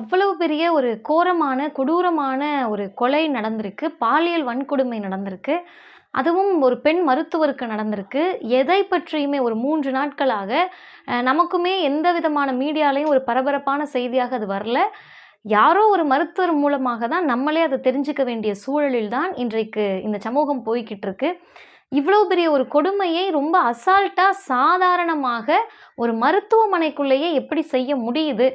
அவ்வளவு பெரிய ஒரு கோரமான, கொடூரமான ஒரு கொலை நடந்திருக்கு. பாலியல் வன்கொடுமை நடந்திருக்கு. அதுவும் ஒரு பெண் மருத்துவருக்கு நடந்திருக்கு. எதை பற்றியுமே ஒரு மூன்று நாட்களாக நமக்குமே எந்த விதமான மீடியாலையும் ஒரு பரபரப்பான செய்தியாக அது வரல. யாரோ ஒரு மருத்துவர் மூலமாக தான் நம்மளே அதை தெரிஞ்சுக்க வேண்டிய சூழலில் தான் இன்றைக்கு இந்த சமூகம் போய்கிட்டு இருக்கு. இவ்வளோ பெரிய ஒரு கொடுமையை ரொம்ப அசால்ட்டாக சாதாரணமாக ஒரு மருத்துவமனைக்குள்ளேயே எப்படி செய்ய முடியுது?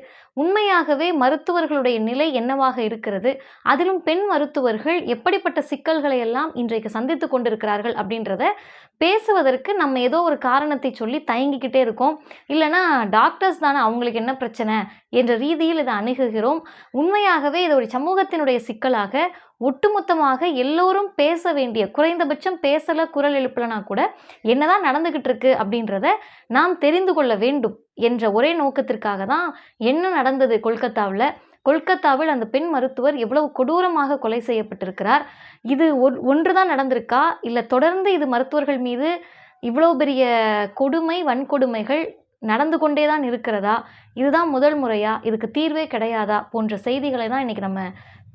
உண்மையாகவே மருத்துவர்களுடைய நிலை என்னவாக இருக்கிறது? அதிலும் பெண் மருத்துவர்கள் எப்படிப்பட்ட சிக்கல்களை எல்லாம் இன்றைக்கு சந்தித்து கொண்டிருக்கிறார்கள்? அப்படின்றத பேசுவதற்கு நம்ம ஏதோ ஒரு காரணத்தை சொல்லி தயங்கிக்கிட்டே இருக்கோம். இல்லைனா டாக்டர்ஸ் தானே அவங்களுக்கு என்ன பிரச்சனை? என்ற ரீதியில் இதை அணுகுகிறோம். உண்மையாகவே இது ஒரு சமூகத்தினுடைய சிக்கலாக, ஒட்டுமொத்தமாக எல்லோரும் பேச வேண்டிய குறைந்தபட்சம் பேசல, குரல் எழுப்பலனா கூட என்னதான் நடந்துகிட்டு இருக்கு? அப்படின்றத நாம் தெரிந்து கொள்ள வேண்டும் என்ற ஒரே நோக்கத்திற்காக தான் என்ன நடந்தது கொல்கத்தாவில் கொல்கத்தாவில் அந்த பெண் மருத்துவர் எவ்வளவு கொடூரமாக கொலை செய்யப்பட்டிருக்கிறார்? இது ஒன் ஒன்று தான் நடந்திருக்கா? இல்லை தொடர்ந்து இது மருத்துவர்கள் மீது இவ்வளோ பெரிய கொடுமை, வன்கொடுமைகள் நடந்து கொண்டே தான் இருக்கிறதா? இதுதான் முதல் முறையா? இதுக்கு தீர்வே கிடையாதா? போன்ற செய்திகளை தான் இன்றைக்கி நம்ம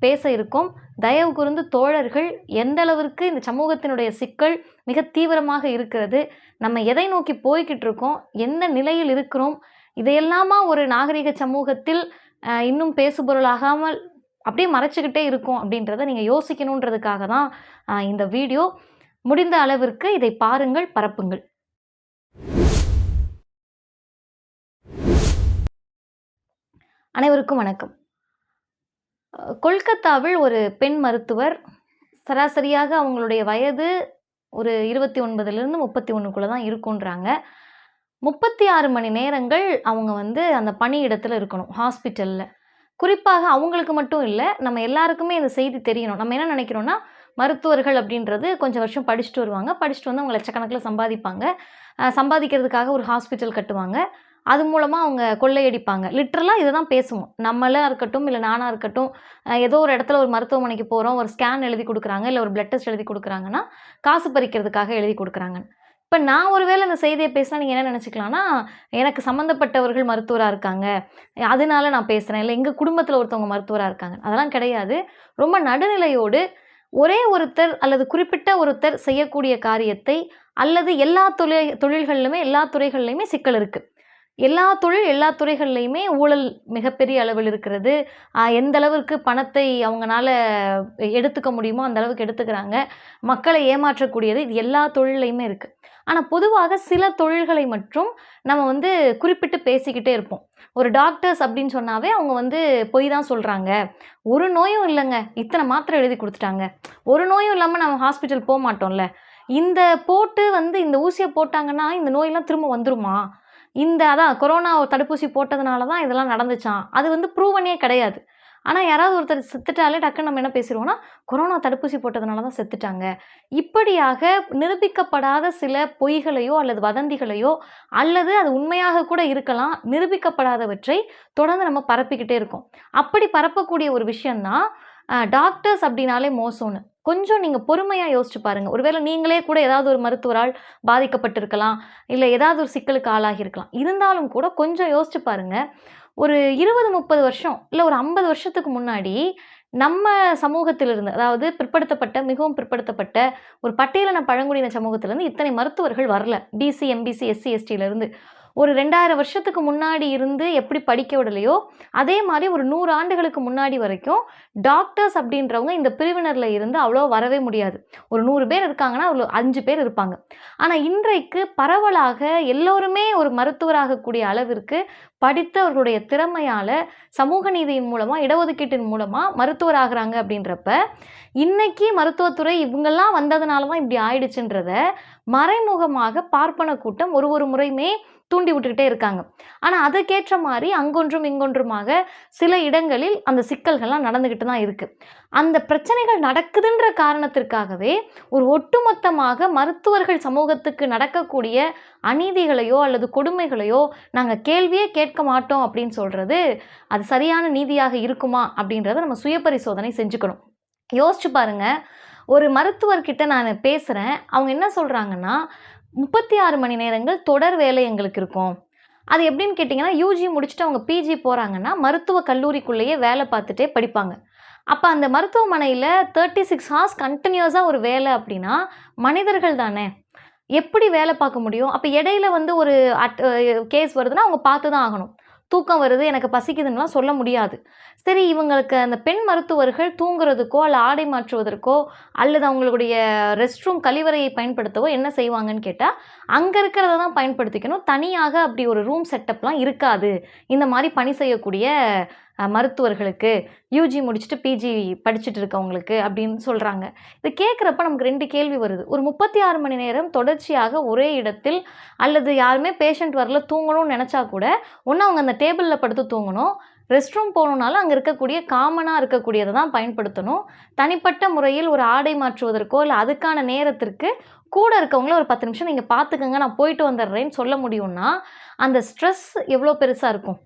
பேச இருக்கோம். தயவு கூர்ந்து தோழர்கள் எந்த அளவிற்கு இந்த சமூகத்தினுடைய சிக்கல் மிக தீவிரமாக இருக்கிறது? நம்ம எதை நோக்கி போய்க்கிட்டு இருக்கோம்? எந்த நிலையில் இருக்கிறோம்? இதையெல்லாமா ஒரு நாகரிக சமூகத்தில் இன்னும் பேசுபொருளாகாமல் அப்படியே மறைச்சிக்கிட்டே இருக்கும் அப்படின்றத நீங்கள் யோசிக்கணுன்றதுக்காக தான் இந்த வீடியோ. முடிந்த அளவிற்கு இதை பாருங்கள், பரப்புங்கள். அனைவருக்கும் வணக்கம். கொல்கத்தாவில் ஒரு பெண் மருத்துவர் சராசரியாக அவங்களுடைய வயது ஒரு 29லிருந்து 31க்குள்ள தான் இருக்குன்றாங்க. 36 மணி நேரங்கள் அவங்க வந்து அந்த பணியிடத்தில் இருக்கணும், ஹாஸ்பிட்டலில் குறிப்பாக அவங்களுக்கு மட்டும் இல்லை நம்ம எல்லாருக்குமே இந்த செய்தி தெரியணும். நம்ம என்ன நினைக்கிறோன்னா மருத்துவர்கள் அப்படின்றது கொஞ்சம் வருஷம் படிச்சுட்டு வருவாங்க. படிச்சுட்டு வந்து அவங்க லட்சக்கணக்கில் சம்பாதிப்பாங்க. சம்பாதிக்கிறதுக்காக ஒரு ஹாஸ்பிட்டல் கட்டுவாங்க. அது மூலமாக அவங்க கொள்ளையடிப்பாங்க. லிட்ரலாக இதுதான் பேசுவோம். நம்மளாக இருக்கட்டும், இல்லை நானா இருக்கட்டும், ஏதோ ஒரு இடத்துல ஒரு மருத்துவமனைக்கு போகிறோம் ஒரு ஸ்கேன் எழுதி கொடுக்குறாங்க இல்லை ஒரு பிளட் டெஸ்ட் எழுதி கொடுக்குறாங்கன்னா காசு பறிக்கிறதுக்காக எழுதி கொடுக்குறாங்க இப்போ நான் ஒரு வேள இந்த செய்தியை பேசினா நீங்கள் என்ன நினச்சிக்கலாம்னா எனக்கு சம்மந்தப்பட்டவர்கள் மருத்துவராக இருக்காங்க. அதனால நான் பேசுகிறேன் இல்லை எங்கள் குடும்பத்தில் ஒருத்தவங்க மருத்துவராக இருக்காங்க. அதெல்லாம் கிடையாது. ரொம்ப நடுநிலையோடு ஒரே ஒருத்தர் அல்லது குறிப்பிட்ட ஒருத்தர் செய்யக்கூடிய காரியத்தை அல்லது எல்லா தொழில் தொழில்கள்லையுமே எல்லா துறைகள்லையுமே சிக்கல் இருக்குது எல்லா தொழில், எல்லா துறைகள்லையுமே ஊழல் மிகப்பெரிய அளவில் இருக்கிறது. எந்த அளவிற்கு பணத்தை அவங்களால எடுத்துக்க முடியுமோ, அந்த அளவுக்கு எடுத்துக்கிறாங்க. மக்களை ஏமாற்றக்கூடியது இது எல்லா தொழிலையுமே இருக்குது ஆனால் பொதுவாக சில தொழில்களை மட்டும் நம்ம வந்து குறிப்பிட்டு பேசிக்கிட்டே இருப்போம். ஒரு டாக்டர்ஸ் அப்படின்னு சொன்னாவே அவங்க வந்து பொய் தான் சொல்கிறாங்க ஒரு நோயும் இல்லைங்க இத்தனை மாத்திரை எழுதி கொடுத்துட்டாங்க ஒரு நோயும் இல்லாமல் நம்ம ஹாஸ்பிட்டல் போக மாட்டோம்ல இந்த போட்டு வந்து இந்த ஊசியை போட்டாங்கன்னா, இந்த நோயெல்லாம் திரும்ப வந்துருமா? இந்த அதான் கொரோனா தடுப்பூசி போட்டதுனால தான் இதெல்லாம் நடந்துச்சான் அது வந்து ப்ரூவனே கிடையாது. ஆனால் யாராவது ஒருத்தர் செத்துட்டாலே டக்குன்னு நம்ம என்ன பேசிடுவோம்னா கொரோனா தடுப்பூசி போட்டதுனால தான் செத்துட்டாங்க. இப்படியாக நிரூபிக்கப்படாத சில பொய்களையோ அல்லது வதந்திகளையோ அல்லது அது உண்மையாக கூட இருக்கலாம். நிரூபிக்கப்படாதவற்றை தொடர்ந்து நம்ம பரப்பிக்கிட்டே இருக்கோம். அப்படி பரப்பக்கூடிய ஒரு விஷயந்தான் டாக்டர்ஸ் அப்படின்னாலே மோசோன்னு கொஞ்சம் நீங்கள் பொறுமையாக யோசிச்சு பாருங்கள் ஒருவேளை நீங்களே கூட ஏதாவது ஒரு மருத்துவரால் பாதிக்கப்பட்டிருக்கலாம். இல்லை ஏதாவது ஒரு சிக்கலுக்கு ஆளாகியிருக்கலாம். இருந்தாலும் கூட கொஞ்சம் யோசிச்சு பாருங்கள் ஒரு 20, 30 வருஷம் இல்லை ஒரு 50 வருஷத்துக்கு முன்னாடி நம்ம சமூகத்திலிருந்து அதாவது பிற்படுத்தப்பட்ட, மிகவும் பிற்படுத்தப்பட்ட ஒரு பட்டியலின பழங்குடியின சமூகத்திலிருந்து இத்தனை மருத்துவர்கள் வரல. பிசி, எம்பிசி, எஸ்சி, எஸ்டியிலேருந்து ஒரு 2000 வருஷத்துக்கு முன்னாடி இருந்து எப்படி படிக்க விடலையோ, அதே மாதிரி ஒரு நூறு ஆண்டுகளுக்கு முன்னாடி வரைக்கும் டாக்டர்ஸ் அப்படின்றவங்க இந்த பிரிவினரில் இருந்து அவ்வளோ வரவே முடியாது. ஒரு நூறு பேர் இருக்காங்கன்னா, அதுல 5 பேர் இருப்பாங்க. ஆனால் இன்றைக்கு பரவலாக எல்லோருமே ஒரு மருத்துவராகக்கூடிய அளவிற்கு படித்து அவர்களுடைய திறமையால சமூக நீதியின் மூலமாக இடஒதுக்கீட்டின் மூலமாக மருத்துவர் ஆகுறாங்க அப்படின்றப்ப, இன்னைக்கு மருத்துவத்துறை இவங்கெல்லாம் வந்ததுனால தான் இப்படி ஆயிடுச்சுன்றத மறைமுகமாக பார்ப்பன கூட்டம் ஒரு ஒரு முறையுமே தூண்டி விட்டுக்கிட்டே இருக்காங்க. ஆனால் அதுக்கேற்ற மாதிரி அங்கொன்றும், இங்கொன்றுமாக சில இடங்களில் அந்த சிக்கல்கள்லாம் நடந்துக்கிட்டு தான் இருக்குது அந்த பிரச்சனைகள் நடக்குதுன்ற காரணத்திற்காகவே ஒரு ஒட்டுமொத்தமாக மருத்துவர்கள் சமூகத்துக்கு நடக்கக்கூடிய அநீதிகளையோ அல்லது கொடுமைகளையோ நாங்கள் கேள்வியே கேட்க மாட்டோம் அப்படின்னு சொல்கிறது அது சரியான நீதியாக இருக்குமா? அப்படின்றத நம்ம சுயபரிசோதனை செஞ்சுக்கணும். யோசிச்சு பாருங்கள் ஒரு மருத்துவர்கிட்ட நான் பேசுகிறேன் அவங்க என்ன சொல்கிறாங்கன்னா முப்பத்தி ஆறு மணி நேரங்கள் தொடர் வேலை எங்களுக்கு இருக்கும். அது எப்படின்னு கேட்டிங்கன்னா யூஜி முடிச்சுட்டு அவங்க பிஜி போகிறாங்கன்னா மருத்துவ கல்லூரிக்குள்ளேயே வேலை பார்த்துட்டே படிப்பாங்க. அப்போ அந்த மருத்துவமனையில் தேர்ட்டி சிக்ஸ் ஹார்ஸ் கண்டினியூஸாக ஒரு வேலை அப்படின்னா மனிதர்கள் தானே? எப்படி வேலை பார்க்க முடியும்? அப்போ இடையில வந்து ஒரு அட் கேஸ் வருதுன்னா அவங்க பார்த்து தான் ஆகணும். தூக்கம் வருது எனக்கு பசிக்குதுன்னெலாம் சொல்ல முடியாது. சரி இவங்களுக்கு அந்த பெண் மருத்துவர்கள் தூங்குறதுக்கோ அல்ல ஆடை மாற்றுவதற்கோ அல்லது அவங்களுடைய ரெஸ்ட் ரூம் கழிவறையை பயன்படுத்தவோ என்ன செய்வாங்கன்னு கேட்டால் அங்கே இருக்கிறத தான் பயன்படுத்திக்கணும். தனியாக அப்படி ஒரு ரூம் செட்டப்லாம் இருக்காது. இந்த மாதிரி பணி செய்யக்கூடிய மருத்துவர்களுக்கு யூஜி முடிச்சுட்டு பிஜி படிச்சுட்டு இருக்கவங்களுக்கு அப்படின்னு சொல்கிறாங்க இது கேட்குறப்ப நமக்கு ரெண்டு கேள்வி வருது. ஒரு முப்பத்தி ஆறு மணி நேரம் தொடர்ச்சியாக ஒரே இடத்தில் அல்லது யாருமே பேஷண்ட் வரல தூங்கணும்னு நினச்சா கூட ஒன்று அவங்க அந்த டேபிளில் படுத்து தூங்கணும் ரெஸ்ட் ரூம் போகணுன்னாலும் அங்கே இருக்கக்கூடிய காமனாக இருக்கக்கூடியதை தான் பயன்படுத்தணும். தனிப்பட்ட முறையில் ஒரு ஆடை மாற்றுவதற்கோ இல்லை அதுக்கான நேரத்திற்கு கூட இருக்கவங்கள ஒரு பத்து நிமிஷம் நீங்கள் பார்த்துக்கங்க நான் போயிட்டு வந்துடுறேன்னு சொல்ல முடியும்னா அந்த ஸ்ட்ரெஸ் எவ்வளோ பெருசாக இருக்கும்?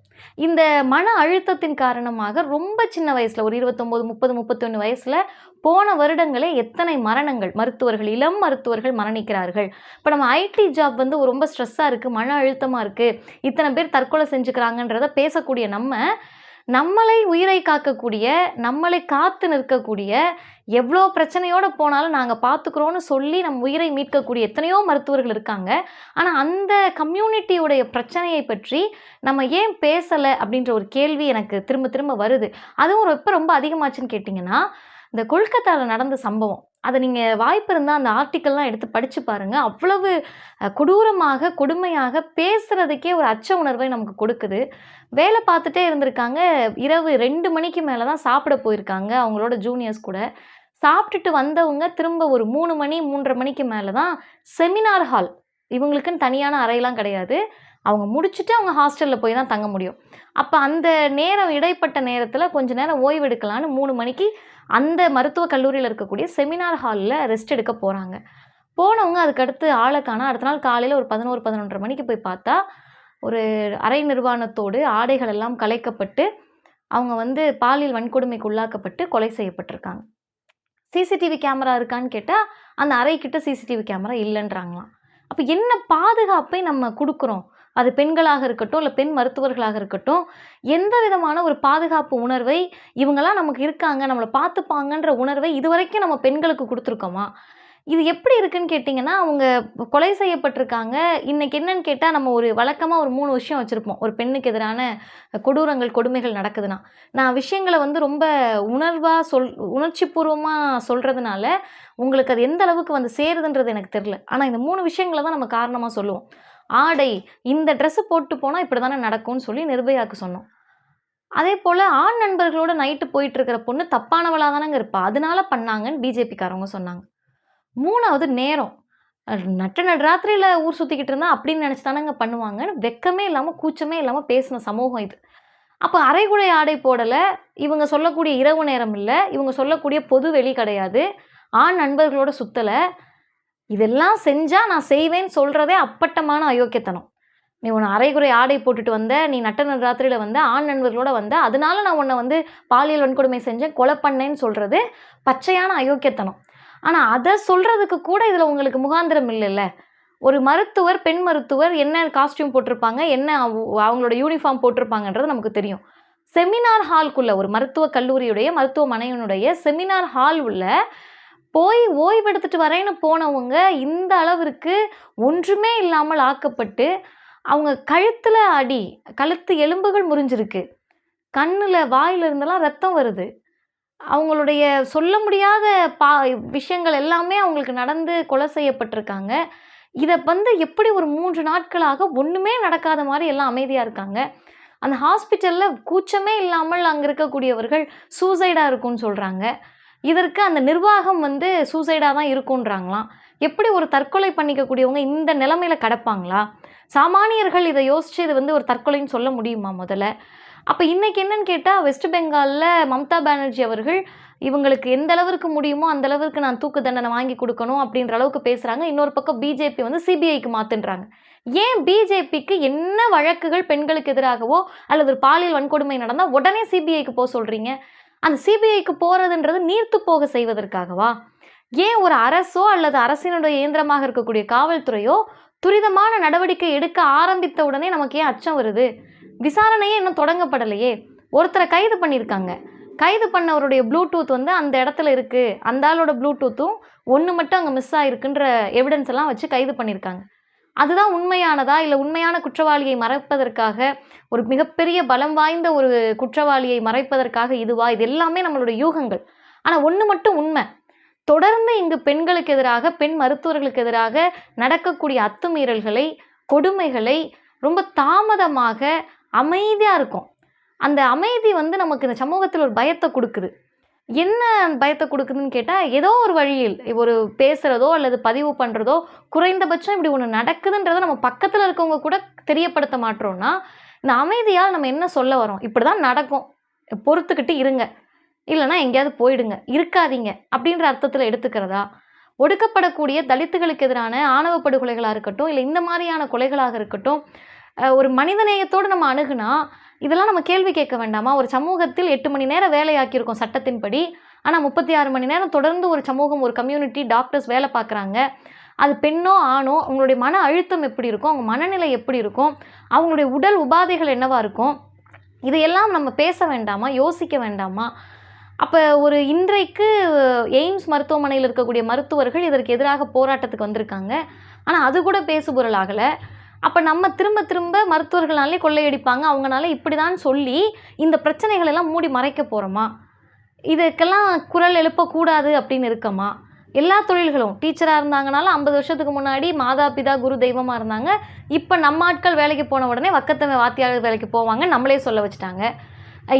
இந்த மன அழுத்தத்தின் காரணமாக ரொம்ப சின்ன வயசில் ஒரு இருபத்தொம்போது முப்பது முப்பத்தொன்று வயசில் போன வருடங்களே எத்தனை மரணங்கள் மருத்துவர்கள் இளம் மருத்துவர்கள் மரணிக்கிறார்கள். இப்போ நம்ம ஐடி ஜாப் வந்து ரொம்ப ஸ்ட்ரெஸ்ஸாக இருக்குது மன அழுத்தமாக இருக்குது இத்தனை பேர் தற்கொலை செஞ்சுக்கிறாங்கன்றத பேசக்கூடிய நம்ம நம்மளை உயிரை காக்கக்கூடிய நம்மளை காத்து நிற்கக்கூடிய எவ்வளோ பிரச்சனையோடு போனாலும் நாங்கள் பார்த்துக்குறோன்னு சொல்லி நம் உயிரை மீட்கக்கூடிய எத்தனையோ மருத்துவர்கள் இருக்காங்க. ஆனால் அந்த கம்யூனிட்டியுடைய பிரச்சனையை பற்றி நம்ம ஏன் பேசலை அப்படின்ற ஒரு கேள்வி எனக்கு திரும்ப திரும்ப வருது. அதுவும் எப்போ ரொம்ப அதிகமாச்சுன்னு கேட்டிங்கன்னா இந்த கொல்கத்தாவில் நடந்த சம்பவம். அதை நீங்கள் வாய்ப்பு இருந்தால் அந்த ஆர்டிக்கல்லாம் எடுத்து படித்து பாருங்கள் அவ்வளவு கொடூரமாக கொடுமையாக பேசுகிறதுக்கே ஒரு அச்ச உணர்வை நமக்கு கொடுக்குது. வேலை பார்த்துட்டே இருந்திருக்காங்க. இரவு ரெண்டு மணிக்கு மேலே தான் சாப்பிட போயிருக்காங்க அவங்களோட ஜூனியர்ஸ் கூட. சாப்பிட்டுட்டு வந்தவங்க திரும்ப ஒரு மூணு மணி மூன்றரை மணிக்கு மேலே தான் செமினார் ஹால் இவங்களுக்குன்னு தனியான அறையெல்லாம் கிடையாது. அவங்க முடிச்சுட்டு அவங்க ஹாஸ்டலில் போய் தான் தங்க முடியும். அப்போ அந்த நேரம் இடைப்பட்ட நேரத்தில் கொஞ்சம் நேரம் ஓய்வு எடுக்கலான்னு மூணு மணிக்கு அந்த மருத்துவக் கல்லூரியில் இருக்கக்கூடிய செமினார் ஹாலில் ரெஸ்ட் எடுக்க போகிறாங்க போனவங்க அதுக்கடுத்து ஆளை அடுத்த நாள் காலையில் ஒரு பதினோரு பதினொன்றரை மணிக்கு போய் பார்த்தா ஒரு அரை நிர்வாணத்தோடு ஆடைகள் எல்லாம் கலைக்கப்பட்டு அவங்க வந்து பாலியல் வன்கொடுமைக்கு உள்ளாக்கப்பட்டு கொலை செய்யப்பட்டிருக்காங்க. சிசிடிவி கேமரா இருக்கான்னு கேட்டால் அந்த அறைக்கிட்ட சிசிடிவி கேமரா இல்லைன்றாங்களாம். அப்போ என்ன பாதுகாப்பை நம்ம கொடுக்குறோம்? அது பெண்களாக இருக்கட்டும் இல்லை பெண் மருத்துவர்களாக இருக்கட்டும் எந்த விதமான ஒரு பாதுகாப்பு உணர்வை இவங்கெல்லாம் நமக்கு இருக்காங்க நம்மளை பார்த்துப்பாங்கன்ற உணர்வை இதுவரைக்கும் நம்ம பெண்களுக்கு கொடுத்துருக்கோமா? இது எப்படி இருக்குன்னு கேட்டிங்கன்னா அவங்க கொலை செய்யப்பட்டிருக்காங்க. இன்றைக்கி என்னன்னு கேட்டால் நம்ம ஒரு வழக்கமாக ஒரு மூணு விஷயம் வச்சுருப்போம். ஒரு பெண்ணுக்கு எதிரான கொடூரங்கள் கொடுமைகள் நடக்குதுன்னா. நான் விஷயங்களை வந்து ரொம்ப உணர்வாக சொல் உணர்ச்சிபூர்வமாக சொல்கிறதுனால உங்களுக்கு அது எந்த அளவுக்கு வந்து சேருதுன்றது எனக்கு தெரில ஆனால் இந்த மூணு விஷயங்களை தான் நம்ம காரணமாக சொல்லுவோம். ஆடை இந்த ட்ரெஸ்ஸு போட்டு போனால் இப்படி தானே நடக்கும்னு சொல்லி நிர்பயாக்கு சொன்னோம். அதே போல் ஆண் நண்பர்களோட நைட்டு போயிட்டு இருக்கிற பொண்ணு தப்பானவளாக தானங்க இருப்பா. அதனால பண்ணாங்கன்னு பிஜேபிக்காரவங்க சொன்னாங்க. மூணாவது நேரம். நட்ட நடராத்திரியில் ஊர் சுற்றிக்கிட்டு இருந்தா அப்படின்னு நினச்சி தானங்க பண்ணுவாங்கன்னு வெக்கமே இல்லாமல் கூச்சமே இல்லாமல் பேசின சமூகம் இது. அப்போ அரைகுடை ஆடை போடலை. இவங்க சொல்லக்கூடிய இரவு நேரம் இல்லை. இவங்க சொல்லக்கூடிய பொது வெளி கிடையாது. ஆண் நண்பர்களோட சுத்தலை. இதெல்லாம் செஞ்சால் நான் செய்வேன்னு சொல்கிறதே அப்பட்டமான அயோக்கியத்தனம். நீ உன்னை அரைகுறை ஆடை போட்டுட்டு வந்த நீ நட்ட ராத்திரியில் வந்த ஆண் நண்பர்களோட வந்த அதனால நான் உன்னை வந்து பாலியல் வன்கொடுமை செஞ்சேன் கொலை பண்ணேன்னு சொல்கிறது பச்சையான அயோக்கியத்தனம். ஆனால் அதை சொல்கிறதுக்கு கூட இதில் உங்களுக்கு முகாந்திரம் இல்லைல்ல. ஒரு மருத்துவர் பெண் மருத்துவர் என்ன காஸ்டியூம் போட்டிருப்பாங்க என்ன அவங்களோட யூனிஃபார்ம் போட்டிருப்பாங்கன்றது நமக்கு தெரியும். செமினார் ஹால்குள்ளே ஒரு மருத்துவ கல்லூரியுடைய மருத்துவமனையினுடைய செமினார் ஹால் உள்ள போய் ஓய்வெடுத்துட்டு வரேன்னு போனவங்க இந்த அளவிற்கு ஒன்றுமே இல்லாமல் ஆக்கப்பட்டு அவங்க கழுத்தில் அடி கழுத்து எலும்புகள் முறிஞ்சிருக்கு. கண்ணில் வாயிலிருந்தெல்லாம் ரத்தம் வருது. அவங்களுடைய சொல்ல முடியாத பா விஷயங்கள் எல்லாமே அவங்களுக்கு நடந்து கொலை செய்யப்பட்டிருக்காங்க. இதை வந்து எப்படி ஒரு மூன்று நாட்களாக ஒன்றுமே நடக்காத மாதிரி எல்லாம் அமைதியாக இருக்காங்க. அந்த ஹாஸ்பிட்டலில் கூச்சமே இல்லாமல் அங்கே இருக்கக்கூடியவர்கள் சூசைடாக இருக்கும்னு சொல்கிறாங்க இதற்கு அந்த நிர்வாகம் வந்து சூசைடாக தான் இருக்குன்றாங்களாம் எப்படி ஒரு தற்கொலை பண்ணிக்கக்கூடியவங்க இந்த நிலமையில் கிடப்பாங்களா? சாமானியர்கள் இதை யோசித்து இது வந்து ஒரு தற்கொலைன்னு சொல்ல முடியுமா முதல்ல? அப்போ இன்றைக்கி என்னன்னு கேட்டால் வெஸ்ட் பெங்காலில் மம்தா பானர்ஜி அவர்கள் இவங்களுக்கு எந்த அளவுக்கு முடியுமோ அந்த அளவிற்கு நான் தூக்கு தண்டனை வாங்கி கொடுக்கணும் அப்படின்ற அளவுக்கு பேசுகிறாங்க இன்னொரு பக்கம் பிஜேபி வந்து சிபிஐக்கு மாற்றுன்றாங்க ஏன் பிஜேபிக்கு என்ன வழக்குகள் பெண்களுக்கு எதிராகவோ அல்லது ஒரு பாலியல் வன்கொடுமை நடந்தால் உடனே சிபிஐக்கு போக சொல்கிறீங்க அந்த சிபிஐக்கு போகிறதுன்றது நீர்த்து போக செய்வதற்காகவா? ஏன் ஒரு அரசோ அல்லது அரசினுடைய இயந்திரமாக இருக்கக்கூடிய காவல்துறையோ துரிதமான நடவடிக்கை எடுக்க ஆரம்பித்த உடனே நமக்கு ஏன் அச்சம் வருது? விசாரணையே இன்னும் தொடங்கப்படலையே. ஒருத்தரை கைது பண்ணியிருக்காங்க. கைது பண்ணவருடைய ப்ளூடூத் வந்து அந்த இடத்துல இருக்குது அந்த ஆளோட ப்ளூடூத்தும் ஒன்று மட்டும் அங்கே மிஸ் ஆகிருக்குன்ற எவிடன்ஸ் எல்லாம் வச்சு கைது பண்ணியிருக்காங்க. அதுதான் உண்மையானதா? இல்லை உண்மையான குற்றவாளியை மறைப்பதற்காக ஒரு மிகப்பெரிய பலம் வாய்ந்த ஒரு குற்றவாளியை மறைப்பதற்காக இதுவா? இது எல்லாமே நம்மளுடைய யூகங்கள். ஆனால் ஒன்று மட்டும் உண்மை. தொடர்ந்து இங்கு பெண்களுக்கு எதிராக பெண் மருத்துவர்களுக்கு எதிராக நடக்கக்கூடிய அத்துமீறல்களை கொடுமைகளை ரொம்ப தாமதமாக அமைதியாக இருக்கும். அந்த அமைதி வந்து நமக்கு இந்த சமூகத்தில் ஒரு பயத்தை கொடுக்குது. என்ன பயத்தை கொடுக்குதுன்னு கேட்டால் ஏதோ ஒரு வழியில் ஒரு பேசுகிறதோ அல்லது பதிவு பண்ணுறதோ குறைந்தபட்சம் இப்படி ஒன்று நடக்குதுன்றதை நம்ம பக்கத்தில் இருக்கவங்க கூட தெரியப்படுத்த மாட்டோம்னா இந்த அமைதியால் நம்ம என்ன சொல்ல வரோம்? இப்படி தான் நடக்கும். பொறுத்துக்கிட்டு இருங்க. இல்லைன்னா எங்கேயாவது போயிடுங்க. இருக்காதீங்க அப்படின்ற அர்த்தத்தில் எடுத்துக்கிறதா? ஒடுக்கப்படக்கூடிய தலித்துகளுக்கு எதிரான ஆணவ படுகொலைகளாக இருக்கட்டும் இல்லை இந்த மாதிரியான கொலைகளாக இருக்கட்டும் ஒரு மனிதநேயத்தோடு நம்ம அணுகுனா இதெல்லாம் நம்ம கேள்வி கேட்க வேண்டாமா? ஒரு சமூகத்தில் எட்டு மணி நேரம் வேலையாக்கியிருக்கோம் சட்டத்தின்படி. ஆனால் முப்பத்தி ஆறு மணி நேரம் தொடர்ந்து ஒரு சமூகம் ஒரு கம்யூனிட்டி டாக்டர்ஸ் வேலை பார்க்குறாங்க அது பெண்ணோ ஆணோ அவங்களுடைய மன அழுத்தம் எப்படி இருக்கும்? அவங்க மனநிலை எப்படி இருக்கும்? அவங்களுடைய உடல் உபாதைகள் என்னவாக இருக்கும்? இதையெல்லாம் நம்ம பேச வேண்டாமா? யோசிக்க வேண்டாமா? அப்போ ஒரு இன்றைக்கு எய்ம்ஸ் மருத்துவமனையில் இருக்கக்கூடிய மருத்துவர்கள் இதற்கு எதிராக போராட்டத்துக்கு வந்திருக்காங்க. ஆனால் அது கூட பேசுபொருள் ஆகலை அப்போ நம்ம திரும்ப திரும்ப மருத்துவர்களாலே கொள்ளையடிப்பாங்க. அவங்களால இப்படி தான் சொல்லி இந்த பிரச்சனைகள் எல்லாம் மூடி மறைக்க போகிறோமா இதுக்கெல்லாம் குரல் எழுப்பக்கூடாது அப்படின்னு இருக்கமா? எல்லா தொழில்களும் டீச்சராக இருந்தாங்கனாலும் ஐம்பது வருஷத்துக்கு முன்னாடி மாதா பிதா குரு தெய்வமாக இருந்தாங்க. இப்போ நம்ம ஆட்கள் வேலைக்கு போன உடனே வக்கத்தமை வாத்தியாளர் வேலைக்கு போவாங்க. நம்மளே சொல்ல வச்சுட்டாங்க.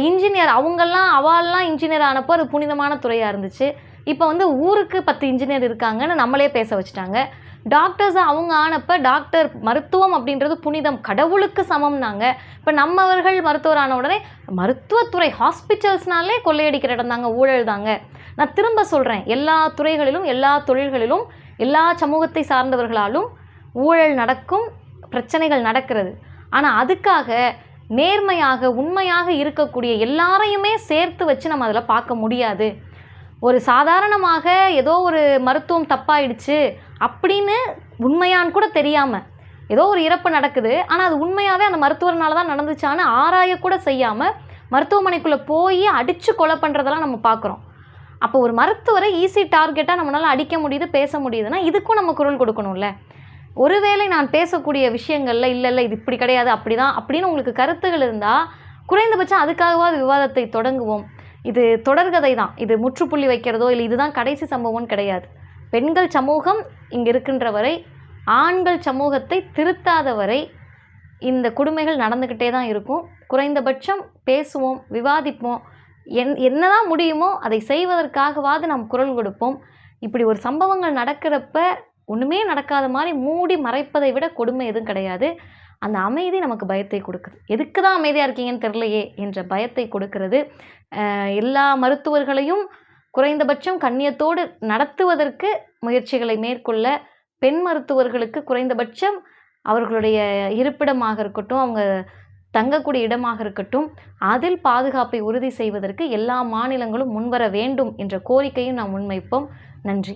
இன்ஜினியர் அவங்கெல்லாம் அவாலெலாம் இன்ஜினியர் ஆனப்போ அது புனிதமான துறையாக இருந்துச்சு. இப்போ வந்து ஊருக்கு பத்து இன்ஜினியர் இருக்காங்கன்னு நம்மளே பேச வச்சுட்டாங்க. டாக்டர்ஸ் அவங்க ஆனப்போ டாக்டர் மருத்துவம் அப்படின்றது புனிதம். கடவுளுக்கு சமம்னாங்க. இப்போ நம்மவர்கள் மருத்துவர் ஆன உடனே மருத்துவத்துறை ஹாஸ்பிட்டல்ஸ்னாலே கொள்ளையடிக்கிற இடம் தாங்க ஊழல் தாங்க நான் திரும்ப சொல்கிறேன் எல்லா துறைகளிலும் எல்லா தொழில்களிலும் எல்லா சமூகத்தை சார்ந்தவர்களாலும் ஊழல் நடக்கும் பிரச்சனைகள் நடக்கிறது. ஆனால் அதுக்காக நேர்மையாக உண்மையாக இருக்கக்கூடிய எல்லாரையுமே சேர்த்து வச்சு நம்ம அதில் பார்க்க முடியாது. ஒரு சாதாரணமாக ஏதோ ஒரு மருத்துவம் தப்பாயிடுச்சு அப்படின்னு உண்மையான்னு கூட தெரியாமல் ஏதோ ஒரு இறப்பு நடக்குது. ஆனால் அது உண்மையாகவே அந்த மருத்துவர்னால தான் நடந்துச்சான்னு ஆராயக்கூட செய்யாமல் மருத்துவமனைக்குள்ளே போய் அடித்து கொலை பண்ணுறதெல்லாம் நம்ம பார்க்குறோம் அப்போ ஒரு மருத்துவரை ஈஸி டார்கெட்டாக நம்மளால் அடிக்க முடியுது பேச முடியுதுன்னா இதுக்கும் நம்ம குரல் கொடுக்கணும்ல. ஒருவேளை நான் பேசக்கூடிய விஷயங்களில் இல்லை இல்லை இது இப்படி கிடையாது அப்படி தான் அப்படின்னு உங்களுக்கு கருத்துகள் இருந்தால் குறைந்தபட்சம் அதுக்காகவாது விவாதத்தை தொடங்குவோம். இது தொடர்கதை தான் இது முற்றுப்புள்ளி வைக்கிறதோ இல்லை இதுதான் கடைசி சம்பவம்னு கிடையாது. பெண்கள் சமூகம் இங்கே இருக்கின்ற வரை ஆண்கள் சமூகத்தை திருத்தாத வரை இந்த கொடுமைகள் நடந்துக்கிட்டே தான் இருக்கும். குறைந்தபட்சம் பேசுவோம் விவாதிப்போம். என் என்னதான் முடியுமோ அதை செய்வதற்காகவாது நாம் குரல் கொடுப்போம். இப்படி ஒரு சம்பவங்கள் நடக்கிறப்ப ஒன்றுமே நடக்காத மாதிரி மூடி மறைப்பதை விட கொடுமை எதுவும் கிடையாது. அந்த அமைதி நமக்கு பயத்தை கொடுக்குது. எதுக்கு தான் அமைதியாக இருக்கீங்கன்னு தெரிலையே என்ற பயத்தை கொடுக்கிறது. எல்லா மருத்துவர்களையும் குறைந்தபட்சம் கண்ணியத்தோடு நடத்துவதற்கு முயற்சிகளை மேற்கொள்ள பெண் மருத்துவர்களுக்கு குறைந்தபட்சம் அவர்களுடைய இருப்பிடமாக இருக்கட்டும் அவங்க தங்கக்கூடிய இடமாக இருக்கட்டும் அதில் பாதுகாப்பை உறுதி செய்வதற்கு எல்லா மாநிலங்களும் முன்வர வேண்டும் என்ற கோரிக்கையும் நாம் முன்வைப்போம். நன்றி.